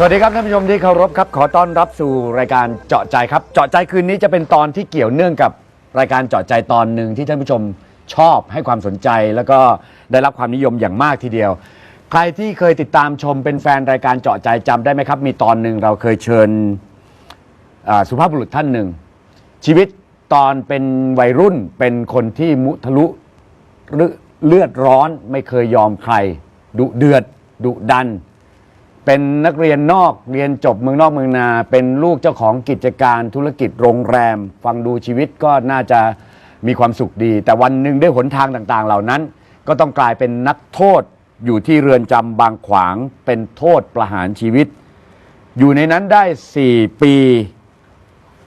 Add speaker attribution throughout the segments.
Speaker 1: สวัสดีครับท่านผู้ชมที่เคารพครับขอต้อนรับสู่รายการเจาะใจครับ เจาะใจคืนนี้จะเป็นตอนที่เกี่ยวเนื่องกับรายการเจาะใจตอนหนึ่งที่ท่านผู้ชมชอบให้ความสนใจ แล้วก็ได้รับความนิยมอย่างมากทีเดียว ใครที่เคยติดตามชมเป็นแฟนรายการเจาะใจจำได้ไหมครับ มีตอนหนึ่งเราเคยเชิญอ่าสุภาพบุรุษท่านหนึ่ง ชีวิตตอนเป็นวัยรุ่นเป็นคนที่มุทะลุ เลืเลือดร้อนไม่เคยยอมใคร ดุเดือด ดุดัน เป็นนักเรียนนอกเรียนจบเมืองนอกเมืองนา เป็นลูกเจ้าของกิจการธุรกิจโรงแรม ฟังดูชีวิตก็น่าจะมีความสุขดี แต่วันหนึ่งด้วยหนทางต่างๆ เหล่านั้น ก็ต้องกลายเป็นนักโทษอยู่ที่เรือนจำบางขวางเป็นโทษประหารชีวิต อยู่ในนั้นได้ 4 ปี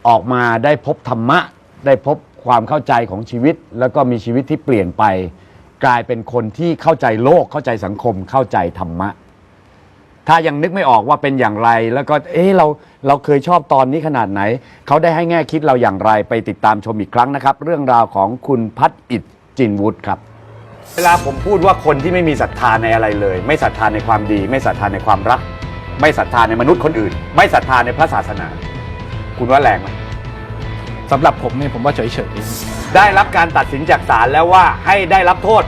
Speaker 1: ออกมาได้พบธรรมะ ได้พบความเข้าใจของชีวิต แล้วก็มีชีวิตที่เปลี่ยนไป กลายเป็นคนที่เข้าใจโลกเข้าใจสังคมเข้าใจธรรมะ ถ้ายังนึกไม่ออกว่าเป็นอย่างไร แล้วก็เอ๊ะเราเราเคยชอบตอนนี้ขนาดไหน เขาได้ให้แง่คิดเราอย่างไรไปติดตามชมอีกครั้งนะครับ เรื่องราวของคุณพัฒอิดจินวุฒิครับ เวลาผมพูดว่าคนที่ไม่มีศรัทธาในอะไรเลย ไม่ศรัทธาในความดี ไม่ศรัทธาในความรัก ไม่ศรัทธาในมนุษย์คนอื่น ไม่ศรัทธาในพระศาสนา คุณว่าแรงไหม
Speaker 2: สำหรับผมเนี่ยผมว่าเฉย
Speaker 1: ได้รับการตัดสินจากศาลแล้วว่าให้ได้รับโทษ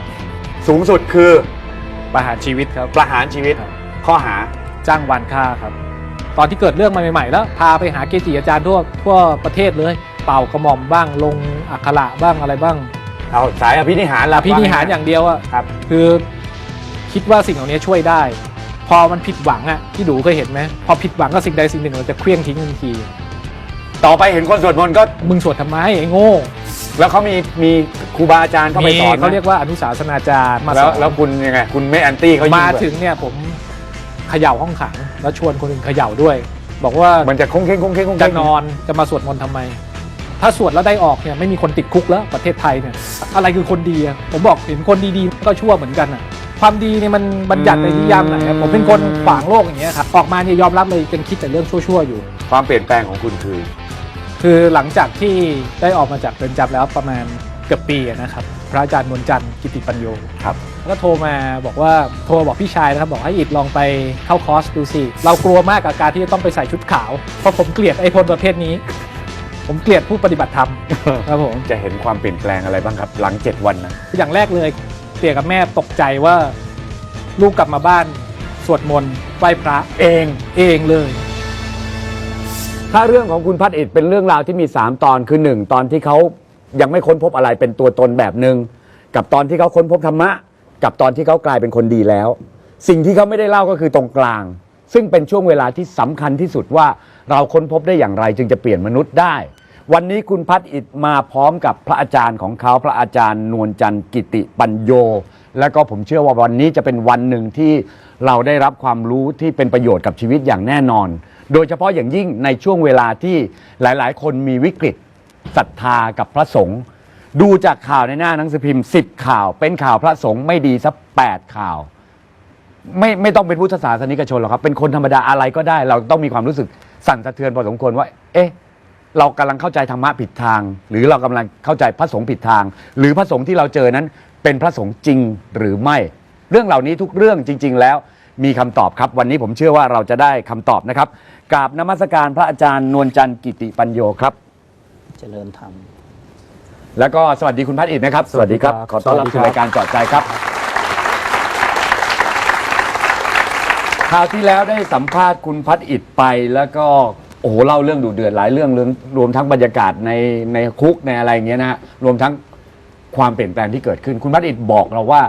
Speaker 1: สูงสุดคือ
Speaker 2: ๆประหารชีวิตครับ
Speaker 1: ประหารชีวิต
Speaker 2: ครับ
Speaker 1: ข้อหา
Speaker 2: จ้างวานฆ่าครับ ตอนที่เกิดเรื่องมาใหม่ๆ แล้ว พาไปหาเกจิอาจารย์ทั่วทั่วประเทศเลย เป่ากระหม่อมบ้างลงอักขระบ้างอะไรบ้าง
Speaker 1: เอาสายอภินิหารละ
Speaker 2: พี่นิหารอย่างเดียวอะ
Speaker 1: ครับ
Speaker 2: คือคิดว่าสิ่งเหล่านี้ช่วยได้ พอมันผิดหวังอะที่ดูเคยเห็นไหมพอผิดหวังก็สิ่งใดสิ่งหนึ่งเราจะเคลี้ยงทิ้งทันที
Speaker 1: ต่อไปเห็นคนสวดมนต์ก็
Speaker 2: มึงสวดทำไมไอ้โง่
Speaker 1: แล้วเขามีมีครูบาอาจารย์เข้าไป
Speaker 2: มี
Speaker 1: สอนไหม
Speaker 2: เขาเรียกว่าอนุสาสนาจารย์มาส
Speaker 1: แล้ว
Speaker 2: อน
Speaker 1: แล้วคุณยังไง คุณไม่แอนตี้เขายิ่
Speaker 2: มา
Speaker 1: ด้วย
Speaker 2: ถึงเนี่ยผม เขย่าห้องขัง แล้วชวนคนอื่นเขย่าด้วย บอกว่า
Speaker 1: มันจะคงเค้งคงเค้งคง
Speaker 2: จะ
Speaker 1: เค้ง
Speaker 2: นอนจะมาสวดมนต์ทำไม ถ้าสวดแล้วได้ออกเนี่ยไม่มีคนติดคุกแล้วประเทศไทยเนี่ยอะไรคือคนดีอะผมบอกเห็นคนดีๆ ก็ชั่วเหมือนกันอะความดีเนี่ยมันบัญญัติในนิยามไหนอะผมเป็นคนขวางโลกอย่างเงี้ยครับออกมาเนี่ยยอมรับเลยเป็นคิดแต่เรื่องชั่วๆอยู่
Speaker 1: ความเปลี่ยนแปลงของคุณคือ
Speaker 2: คือหลังจากที่ได้ออกมาจากเรือนจำแล้วประมาณเกือบปีอะนะครับ พระอาจารย์นวลจันทร์กิติปัญโย
Speaker 1: ครับ
Speaker 2: ก็โทรมาบอกว่าโทรบอกพี่ชายนะครับบอกให้อิดลองไปเข้าคอร์สดูสิเรากลัวมากกับการที่จะต้องไปใส่ชุดขาว เพราะผมเกลียดไอ้คนประเภทนี้ ผมเกลียดผู้ปฏิบัติธรรมครับผม
Speaker 1: จะเห็นความเปลี่ยนแปลงอะไรบ้างครับ หลังเจ็ดวันนะ
Speaker 2: อย่างแรกเลยเตี่ยกับแม่ตกใจว่า ลูกกลับมาบ้านสวดมนต์ไหว้พระ
Speaker 1: เอง
Speaker 2: เองเลย
Speaker 1: ถ้าเรื่องของคุณพัฒอิดเป็นเรื่องราวที่มี 3 ตอนคือ 1 ตอนที่เขายังไม่ค้นพบอะไรเป็นตัวตนแบบหนึ่งกับตอนที่เขาค้นพบธรรมะ กับตอนที่เขากลายเป็นคนดีแล้ว สิ่งที่เขาไม่ได้เล่าก็คือตรงกลาง ซึ่งเป็นช่วงเวลาที่สำคัญที่สุดว่าเราค้นพบได้อย่างไรจึงจะเปลี่ยนมนุษย์ได้ วันนี้คุณพัฒอิดมาพร้อมกับพระอาจารย์ของเขาพระอาจารย์นวลจันทร์กิติปัญโย แล้วก็ผมเชื่อว่าวันนี้จะเป็นวันหนึ่งที่เราได้รับความรู้ที่เป็นประโยชน์กับชีวิตอย่างแน่นอน โดยเฉพาะอย่างยิ่งในช่วงเวลาที่หลาย ๆ คนมีวิกฤตศรัทธากับพระสงฆ์ ดูจากข่าวในหน้าหนังสือพิมพ์10ข่าว เป็นข่าวพระสงฆ์ไม่ดีสัก8ข่าว ไม่ไม่ต้องเป็นพุทธศาสนิกชนหรอกครับ เป็นคนธรรมดาอะไรก็ได้ เราต้องมีความรู้สึกสั่นสะเทือนพอสมควรว่า เอ๊ะ เรากำลังเข้าใจธรรมะผิดทาง หรือเรากำลังเข้าใจพระสงฆ์ผิดทาง หรือพระสงฆ์ที่เราเจอนั้น เป็นพระสงฆ์จริงหรือไม่ เรื่องเหล่านี้ทุกเรื่องจริง ๆ แล้วมีคำตอบครับ วันนี้ผมเชื่อว่าเราจะได้คำตอบนะครับกราบนมัสการพระอาจารย์นวลจันทร์กิติปัญโยครับ
Speaker 3: เจริญธรรม
Speaker 1: แล้วก็สวัสดีคุณพัฒอิดนะครับสวัสดีครับ
Speaker 2: สวัสดีครับ
Speaker 1: ขอต้อนรับ
Speaker 2: สวัสดี
Speaker 1: สู่
Speaker 2: ครับ
Speaker 1: รายการเจอดใจครับ คราวที่แล้วได้สัมภาษณ์คุณพัฒอิดไปแล้วก็โอ้โหเล่าเรื่องดูเดือดหลายเรื่องเรื่องรวมทั้งบรรยากาศในในคุกในอะไรอย่างเงี้ยนะฮะรวมทั้งความเปลี่ยนแปลงที่เกิดขึ้น คุณพัฒอิดบอกเราว่า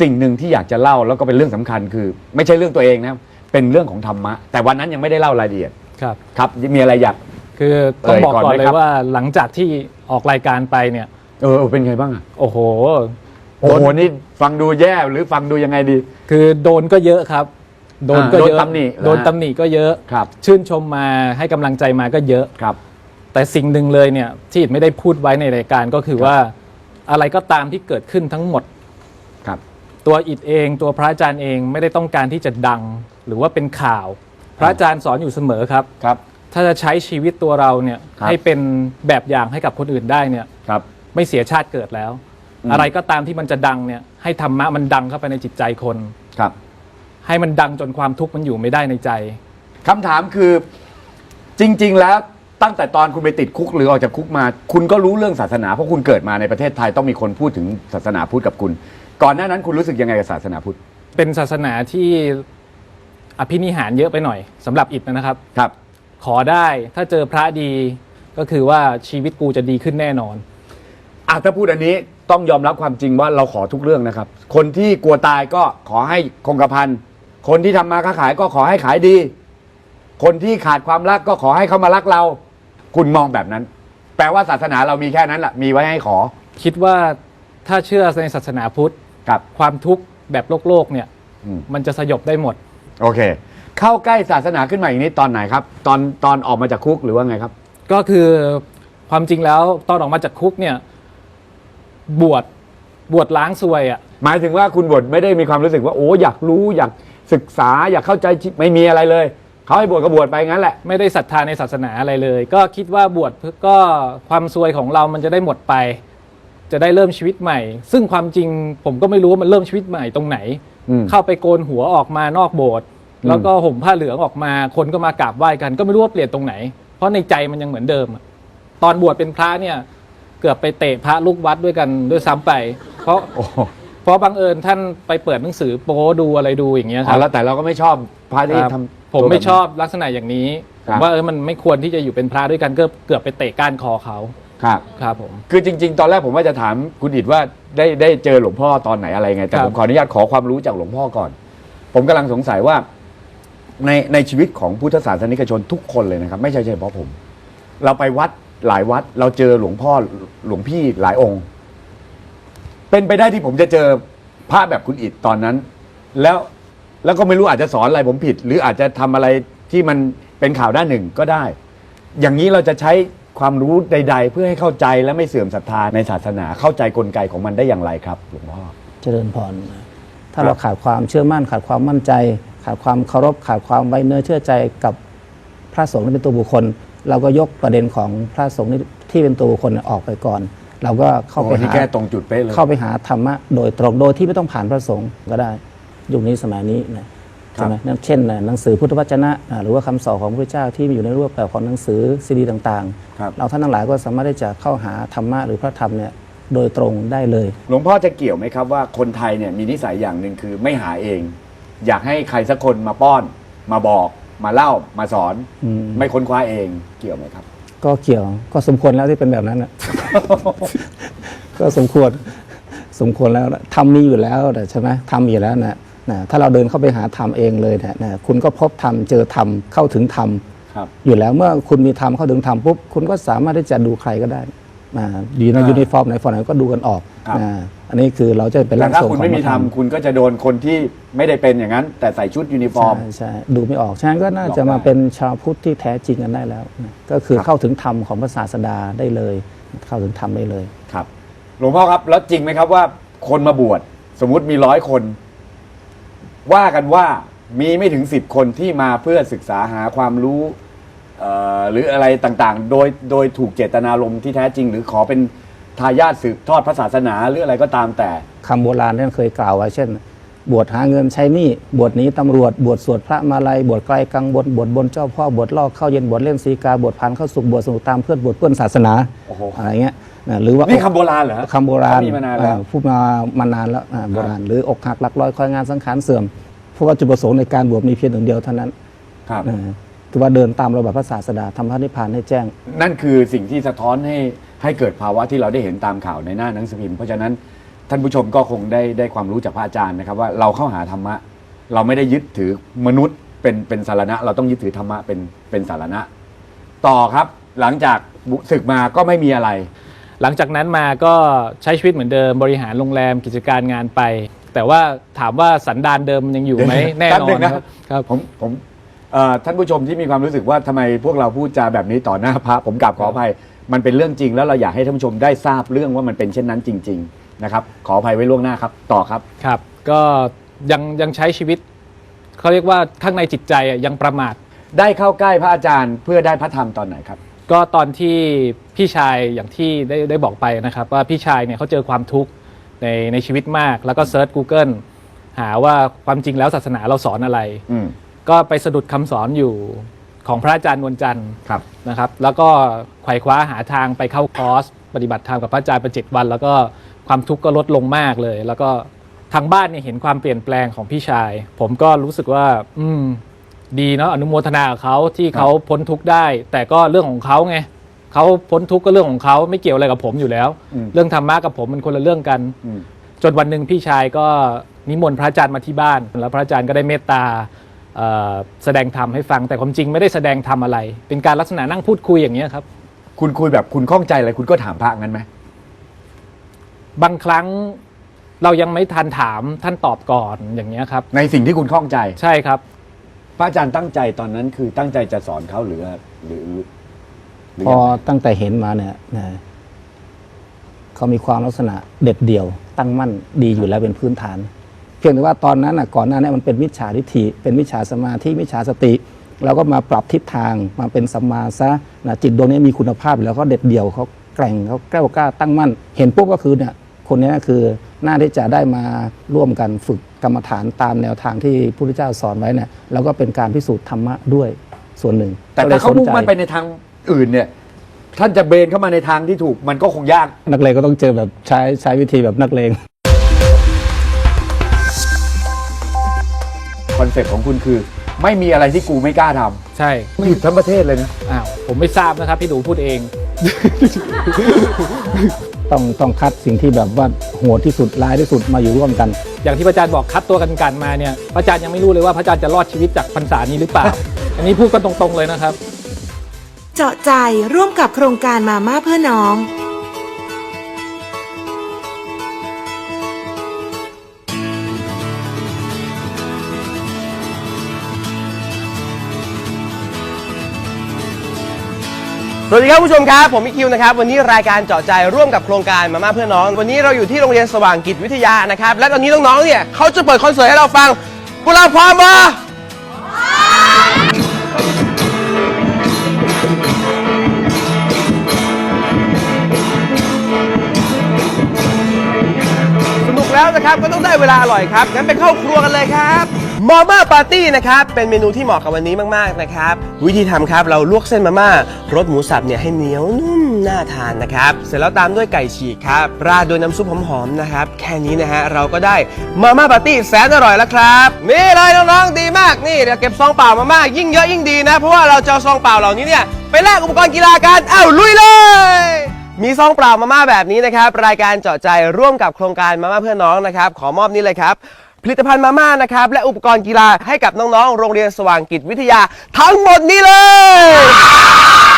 Speaker 1: สิ่งหนึ่งที่อยากจะเล่าแล้วก็เป็นเรื่องสำคัญคือ ไม่ใช่เรื่องตัวเองนะครับเป็นเรื่องของธรรมะ แต่วันนั้นยังไม่ได้เล่ารายละเอียด
Speaker 2: ครับ
Speaker 1: ครับมีอะไรอยาก
Speaker 2: คือต้องบอก
Speaker 1: เอ่ยก่อน
Speaker 2: ก่อน
Speaker 1: ไหม
Speaker 2: เลย
Speaker 1: ครับ
Speaker 2: ว่าหลังจากที่ออกรายการไปเนี่ย
Speaker 1: เออเออเป็นไงบ้างอะ
Speaker 2: โอ้โห
Speaker 1: โอ้โหนี่ฟังดูแย่หรือฟังดูยังไงดี
Speaker 2: คือโดนก็เยอะครับ โดนก็เยอะ
Speaker 1: โดนตำหนิเหรอฮะ
Speaker 2: โดนตำหนิก็เยอะ
Speaker 1: ครับ
Speaker 2: ชื่นชมมาให้กำลังใจมาก็เยอะ
Speaker 1: ครับ
Speaker 2: แต่สิ่งหนึ่งเลยเนี่ยที่อิฐไม่ได้พูดไว้ในรายการก็คือว่าอะไรก็ตามที่เกิดขึ้นทั้งหมด
Speaker 1: ครับ
Speaker 2: ตัวอิฐเองตัวพระอาจารย์เองไม่ได้ต้องการที่จะดัง หรือว่าเป็นข่าว พระอาจารย์สอนอยู่เสมอครับ
Speaker 1: ครับ
Speaker 2: ถ้าจะใช้ชีวิตตัวเราเนี่ย
Speaker 1: ครับ
Speaker 2: ให้เป็นแบบอย่างให้กับคนอื่นได้เนี่ย
Speaker 1: ครับ
Speaker 2: ไม่เสียชาติเกิดแล้ว
Speaker 1: อืม
Speaker 2: อะไรก็ตามที่มันจะดังเนี่ยให้ธรรมะมันดังเข้าไปในจิตใจคน
Speaker 1: ครับ
Speaker 2: ให้มันดังจนความทุกข์มันอยู่ไม่ได้ในใจ
Speaker 1: คำถามคือจริง ๆ แล้วตั้งแต่ตอนคุณไปติดคุกหรือออกจากคุกมา คุณก็รู้เรื่องศาสนาเพราะคุณเกิดมาในประเทศไทยต้องมีคนพูดถึงศาสนาพุทธกับคุณ ก่อนหน้านั้นคุณรู้สึกยังไงกับศาสนาพุทธ
Speaker 2: เป็นศาสนาที่อภินิหารเยอะไปหน่อยสำหรับอิดนะครับ
Speaker 1: ครับ
Speaker 2: ขอได้ถ้าเจอพระดีก็คือว่าชีวิตกูจะดีขึ้นแน่นอน
Speaker 1: อะถ้าพูดอันนี้ต้องยอมรับความจริงว่าเราขอทุกเรื่องนะครับ คนที่กลัวตายก็ขอให้คงกระพันคนที่ทำมาค้าขายก็ขอให้ขายดี คนที่ขาดความรักก็ขอให้เขามารักเรา คุณมองแบบนั้น แปลว่าศาสนาเรามีแค่นั้นแหละมีไว้ให้ขอ
Speaker 2: คิดว่าถ้าเชื่อในศาสนาพุทธ
Speaker 1: ครับ
Speaker 2: ความทุกข์แบบโลกโลกๆเนี่ย
Speaker 1: อืม
Speaker 2: มันจะสยบได้หมด
Speaker 1: โอเค เข้าใกล้ศาสนาขึ้นมาอีกนิดตอนไหนครับ ตอนตอนออกมาจากคุกหรือว่าไงครับ
Speaker 2: ก็คือความจริงแล้วตอนออกมาจากคุกเนี่ย บวชบวชล้างซวยอะ่ะ
Speaker 1: หมายถึงว่าคุณบวชไม่ได้มีความรู้สึกว่าโอ้อยากรู้อยากศึกษาอยากเข้าใจชีวิตไม่มีอะไรเลยเขาให้บวชก็บวชไปงั้นแหละ
Speaker 2: ไม่ได้ศรัทธาในศาสนาอะไรเลย ก็คิดว่าบวชเพื่อก็ความซวยของเรามันจะได้หมดไป จะได้เริ่มชีวิตใหม่ ซึ่งความจริงผมก็ไม่รู้ว่ามันเริ่มชีวิตใหม่ตรงไหน
Speaker 1: อืม
Speaker 2: เข้าไปโกนหัวออกมานอกโบสถ์
Speaker 1: อืม
Speaker 2: แล้วก็ห่มผ้าเหลืองออกมาคนก็มากราบไหว้กัน ก็ไม่รู้ว่าเปลี่ยนตรงไหน เพราะในใจมันยังเหมือนเดิมอะตอนบวชเป็นพระเนี่ย เกือบไปเตะพระลูกวัดด้วยกันด้วยซ้ำไป เพราะ
Speaker 1: โอ้โห
Speaker 2: เพราะบังเอิญท่านไปเปิดหนังสือโป๊ดูอะไรดูอย่างเงี้ยค
Speaker 1: อะ
Speaker 2: รับ
Speaker 1: แล้วแต่เราก็ไม่ชอบพระที่
Speaker 2: ครับ
Speaker 1: ทำ
Speaker 2: ผม
Speaker 1: ตัว
Speaker 2: ไม่
Speaker 1: แบบ
Speaker 2: ชอบลักษณะอย่างนี้
Speaker 1: ครับ
Speaker 2: ผมว่าเออมันไม่ควรที่จะอยู่เป็นพระด้วยกันก็เกือบไปเตะก้านคอเขา
Speaker 1: ครับ
Speaker 2: ครับผม
Speaker 1: คือจริง ๆ ตอนแรกผมว่าจะถามคุณอิดว่าได้ได้เจอหลวงพ่อตอนไหนอะไรไง แต่
Speaker 2: ครับ
Speaker 1: ผมขออนุญาตขอความรู้จากหลวงพ่อก่อน ผมกำลังสงสัยว่า ในในชีวิตของพุทธศาสนิกชนทุกคนเลยนะครับ ไม่ใช่เฉพาะผม เราไปวัดหลายวัด เราเจอหลวงพ่อหลวงพี่หลายองค์ เป็นไปได้ที่ผมจะเจอพระแบบคุณอิดตอนนั้น แล้วแล้วก็ไม่รู้อาจจะสอนอะไรผมผิด หรืออาจจะทำอะไรที่มันเป็นข่าวด้านหนึ่งก็ได้ อย่างนี้เราจะใช้ความรู้ใด ๆ เพื่อให้เข้าใจและไม่เสื่อมศรัทธาในศาสนาเข้าใจกลไกของมันได้อย่างไรครับหลวงพ่อ
Speaker 3: เจริญพรถ้าเราขาดความเชื่อมั่นขาดความมั่นใจ ขาดความเคารพขาดความไว้เนื้อเชื่อใจกับพระสงฆ์ที่เป็นตัวบุคคล เราก็ยกประเด็นของพระสงฆ์ที่เป็นตัวบุคคลออกไปก่อน เราก็เข้าไป
Speaker 1: โอ้นี่
Speaker 3: หา
Speaker 1: แก้ตรงจุดเป๊ะเลย
Speaker 3: เข้าไปหาธรรมะโดยตรงโดยที่ไม่ต้องผ่านพระสงฆ์ก็ได้ยุคนี้สมัยนี้นะ
Speaker 1: ครับ
Speaker 3: ใช่ไหมเช่นนะหนังสือพุทธวจนะอ่าหรือว่าคำสอนของพระเจ้าที่มีอยู่ในรูปแบบของหนังสือซีดีต่าง
Speaker 1: ครับ
Speaker 3: ๆเราท่านทั้งหลายก็สามารถที่จะเข้าหาธรรมะหรือพระธรรมเนี่ยโดยตรงได้เลย
Speaker 1: หลวงพ่อจะเกี่ยวไหมครับว่าคนไทยเนี่ยมีนิสัยอย่างหนึ่งคือไม่หาเอง อยากให้ใครสักคนมาป้อน มาบอกมาเล่ามาสอน
Speaker 3: อืม
Speaker 1: ไม่ค้นคว้าเองเกี่ยวไหมครับ
Speaker 3: ก็เกี่ยวก็สมควรแล้วที่เป็นแบบนั้นน่ะ ก็สมควรสมควรแล้วนะทำมีอยู่แล้วนะใช่ไหมทำอยู่แล้วนะนะถ้าเราเดินเข้าไปหาธรรมเองเลยนะนะคุณก็พบธรรมเจอธรรมเข้าถึงธรรม
Speaker 1: ครับ
Speaker 3: อยู่แล้วเมื่อคุณมีธรรมเข้าถึงธรรมปุ๊บคุณก็สามารถที่จะดูใครก็ได้ อ่าอยู่ใน
Speaker 1: อ่า
Speaker 3: ยูนิฟอร์มไหนฟอร์มไหนก็ดูกันออก
Speaker 1: ครับ
Speaker 3: อ่าอันนี้คือเราจะเป็น
Speaker 1: แต่
Speaker 3: ร่าง
Speaker 1: ถ้า
Speaker 3: ทรง
Speaker 1: คุณ
Speaker 3: ของ
Speaker 1: ไม่มี
Speaker 3: พระธรรม
Speaker 1: ทำคุณก็จะโดนคนที่ไม่ได้เป็นอย่างนั้น แต่ใส่ชุดยูนิฟอร์ม
Speaker 3: ใช่ใช่ดูไม่ออกฉะนั้นก็น่าจะ
Speaker 1: หลอกได้
Speaker 3: มาเป็นชาวพุทธที่แท้จริงกันได้แล้วนะก็คือ
Speaker 1: ครับ
Speaker 3: เข้าถึงธรรมของพระศาสดาได้เลย เข้าถึงธรรมได้เลย
Speaker 1: ครับ หลวงพ่อครับ แล้วจริงไหมครับว่า คนมาบวชสมมุติมีร้อยคน ว่ากันว่ามีไม่ถึงสิบคนที่มาเพื่อศึกษาหาความรู้ เอ่อหรืออะไรต่างๆ โดยโดยถูกเจตนารมณ์ที่แท้จริง หรือขอเป็นทายาทสืบทอดพระศาสนาหรืออะไรก็ตามแต่
Speaker 3: คำโบราณท่านเคยกล่าวไว้เช่น บวชหาเงินใช้หนี้บวชหนีตำรวจ บวชสวดพระมาลัย บวชไกลกังบนบวชบนเจ้าพ่อบวชลอกเข้าเย็นบวชเล่นสีกาบวชพันเข้าสุกบวชสนุกตามเพื่อนบวชเพื่อนศาสนา
Speaker 1: โอ้โห
Speaker 3: อะไรเงี้ยนะหรือว่า
Speaker 1: นี่คำโบราณเหรอฮะ
Speaker 3: คำโบราณ
Speaker 1: เขมีมานานแล้ว
Speaker 3: อ่พูดมามานานแล้วอ่าโบราณหรืออกหักหลักลอยคอยงานสังขารเสื่อมเพราะว่าจุดประสงค์ในการบวชมีเพียงหนึ่งเดียวเท่านั้น
Speaker 1: ครับ
Speaker 3: อ่า คือว่าเดินตามระบบพระศาสดาทำพระนิพพานให้แจ้ง
Speaker 1: นั่นคือสิ่งที่สะท้อนให้ให้เกิดภาวะที่เราได้เห็นตามข่าวในหน้าหนังสือพิมพ์เพราะฉะนั้นท่านผู้ชมก็คงได้ได้ความรู้จากพระอาจารย์นะครับ ว่าเราเข้าหาธรรมะ เราไม่ได้ยึดถือมนุษย์เป็นเป็นสารณะ เราต้องยึดถือธรรมะเป็นเป็นสารณะ ต่อครับหลังจากศึกมาก็ไม่มีอะไร
Speaker 2: หลังจากนั้นมาก็ใช้ชีวิตเหมือนเดิมบริหารโรงแรมกิจการงานไป แต่ว่าถามว่าสันดานเดิมมันยังอยู่ไหมแน่
Speaker 1: แป๊บ
Speaker 2: นอ
Speaker 1: หนึ่
Speaker 2: น
Speaker 1: งนะ
Speaker 2: ครับครับ
Speaker 1: ผมผม เอ่อท่านผู้ชมที่มีความรู้สึกว่าทำไมพวกเราพูดจาแบบนี้ต่อหน้าพระผมกราบขออภัย มันเป็นเรื่องจริงแล้วเราอยากให้ท่านผู้ชมได้ทราบเรื่องว่ามันเป็นเช่นนั้นจริง ๆ นะครับ ขออภัยไว้ล่วงหน้าครับ ต่อครับ
Speaker 2: ครับ ก็ยังยังใช้ชีวิตเขาเรียกว่าข้างในจิตใจอะยังประมาท
Speaker 1: ได้เข้าใกล้พระอาจารย์เพื่อได้พระธรรมตอนไหนครับ
Speaker 2: ก็ตอนที่พี่ชายอย่างที่ได้ได้บอกไปนะครับ ว่าพี่ชายเนี่ยเขาเจอความทุกข์ในในชีวิตมาก แล้วก็เซิร์ช Google หาว่าความจริงแล้วศาสนาเราสอนอะไร
Speaker 1: อืม
Speaker 2: ก็ไปสะดุดคำสอนอยู่ของพระอาจารย์นวลจันทร์
Speaker 1: ครับ
Speaker 2: นะครับ แล้วก็ไขว่คว้าหาทางไปเข้าคอร์สปฏิบัติธรรมกับพระอาจารย์ประจิตวัน แล้วก็ความทุกข์ก็ลดลงมากเลย แล้วก็ทางบ้านเนี่ยเห็นความเปลี่ยนแปลงของพี่ชาย ผมก็รู้สึกว่า อืม ดีเนาะอนุโมทนากับเขาที่เขาพ้นทุกข์ได้ แต่ก็เรื่องของเขาไงเขาพ้นทุกข์ก็เรื่องของเขาไม่เกี่ยวอะไรกับผมอยู่แล้ว
Speaker 1: อืม
Speaker 2: เรื่องธรรมะกับผมมันคนละเรื่องกัน
Speaker 1: อืม
Speaker 2: จนวันหนึ่งพี่ชายก็นิมนต์พระอาจารย์มาที่บ้าน แล้วพระอาจารย์ก็ได้เมตตาเอ่อ แสดงธรรมให้ฟังแต่ความจริงไม่ได้แสดงธรรมอะไร เป็นการลักษณะนั่งพูดคุยอย่างนี้ยครับ
Speaker 1: คุณคุยแบบคุณข้องใจอะไรคุณก็ถามพระงั้นไหม
Speaker 2: บางครั้งเรายังไม่ทันถามท่านตอบก่อนอย่างนี้ยครับ
Speaker 1: ในสิ่งที่คุณข้องใจ
Speaker 2: ใช่ครับ
Speaker 1: พระอาจารย์ตั้งใจตอนนั้นคือตั้งใจจะสอนเขาหรือหรือหรือหรือ
Speaker 3: พอ
Speaker 1: ยังไง
Speaker 3: ตั้งแต่เห็นมาเนี่ยนะเขามีความลักษณะเด็ดเดี่ยว ตั้งมั่นดีอยู่แล้วเป็นพื้นฐาน เพียงแต่ว่าตอนนั้นน่ะก่อนหน้านี้มันเป็นมิจฉาทิฏฐิเป็นมิจฉาสมาธิมิจฉาสติเราก็มาปรับทิศทางมาเป็นสัมมาซะนะจิตดวงนี้มีคุณภาพอยู่แล้วเขาเด็ดเดี่ยวเขาแกร่งเขาแกล้วกล้าตั้งมั่น เห็นปุ๊บก็คือเนี่ยคนนี้คือหน้าที่จะได้มาร่วมกันฝึกกรรมฐานตามแนวทางที่พระพุทธเจ้าสอนไว้เนี่ยแล้วก็เป็นการพิสูจน์ธรรมะด้วยส่วนหนึ่ง
Speaker 1: แต่
Speaker 3: ก็ล
Speaker 1: ถ้ายเขามุ่ง
Speaker 3: สใจ
Speaker 1: มั่นไปในทางอื่นเนี่ยท่านจะเบนเข้ามาในทางที่ถูกมันก็คงยาก
Speaker 3: นักเลงก็ต้องเจอแบบใช้ใช้วิธีแบบนักเลง
Speaker 1: คอนเซ็ปต์ของคุณคือ ไม่มีอะไรที่กูไม่กล้าทำ
Speaker 2: ใช่
Speaker 1: หยุดทั้งประเทศเลยนะ
Speaker 2: อ้าว ผมไม่ทราบนะครับ พี่ดูพูดเอง
Speaker 3: ต้องต้องคัดสิ่งที่แบบว่าโหดที่สุดร้ายที่สุดมาอยู่ร่วมกัน
Speaker 2: อย่างที่พระอาจารย์บอกคัดตัวกันกันมาเนี่ย พระอาจารย์ยังไม่รู้เลยว่าพระอาจารย์จะรอดชีวิตจากพรรษานี้หรือเปล่า อันนี้พูดกันตรงๆเลยนะครับ
Speaker 4: เจาะใจร่วมกับโครงการมาม่าเพื่อน้อง
Speaker 5: สวัสดีครับผู้ชมครับ ผมมิคิวนะครับ วันนี้รายการเจาะใจร่วมกับโครงการมาม่าเพื่อน้อง วันนี้เราอยู่ที่โรงเรียนสว่างกิจวิทยานะครับ และตอนนี้น้องๆเนี่ยเขาจะเปิดคอนเสิร์ตให้เราฟังพวกเราพร้อมมาสนุกแล้วนะครับก็ต้องได้เวลาอร่อยครับงั้นไปเข้าครัวกันเลยครับ มาม่าปาร์ตี้นะครับ เป็นเมนูที่เหมาะกับวันนี้มากๆนะครับ วิธีทำครับเราลวกเส้นมาม่ารสหมูสับเนี่ยให้เหนียวนุ่มน่าทานนะครับ เสร็จแล้วตามด้วยไก่ฉีกครับ ราดด้วยน้ำซุปหอมๆนะครับ แค่นี้นะฮะเราก็ได้มาม่าปาร์ตี้แสนอร่อยแล้วครับนี่เลยน้องๆดีมากนี่เดี๋ยวเก็บซองเปล่ามาม่ายิ่งเยอะยิ่งดีนะ เพราะว่าเราจะเอซองเปล่าเหล่านี้เนี่ยไปแลกอุปกรณ์กีฬากันอ้าวลุยเลยมีซองเปล่ามาม่าแบบนี้นะครับ รายการเจาะใจร่วมกับโครงการมาม่าเพื่อนน้องนะครับ ขอมอบนี่เลยครับ ลิตภัณฑ์มาม่านะครับ และอุปกรณ์กีฬาให้กับน้องๆ โรงเรียนสว่างกิจวิทยา ทั้งหมดนี้เลย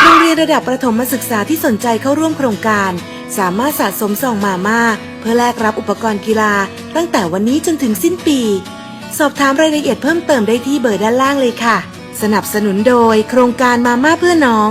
Speaker 4: โรงเรียนระดับประถมศึกษาที่สนใจเข้าร่วมโครงการ สามารถสะสมซองมาม่าเพื่อแลกรับอุปกรณ์กีฬา ตั้งแต่วันนี้จนถึงสิ้นปี สอบถามรายละเอียดเพิ่มเติมได้ที่เบอร์ด้านล่างเลยค่ะ สนับสนุนโดยโครงการมาม่าเพื่อน้อง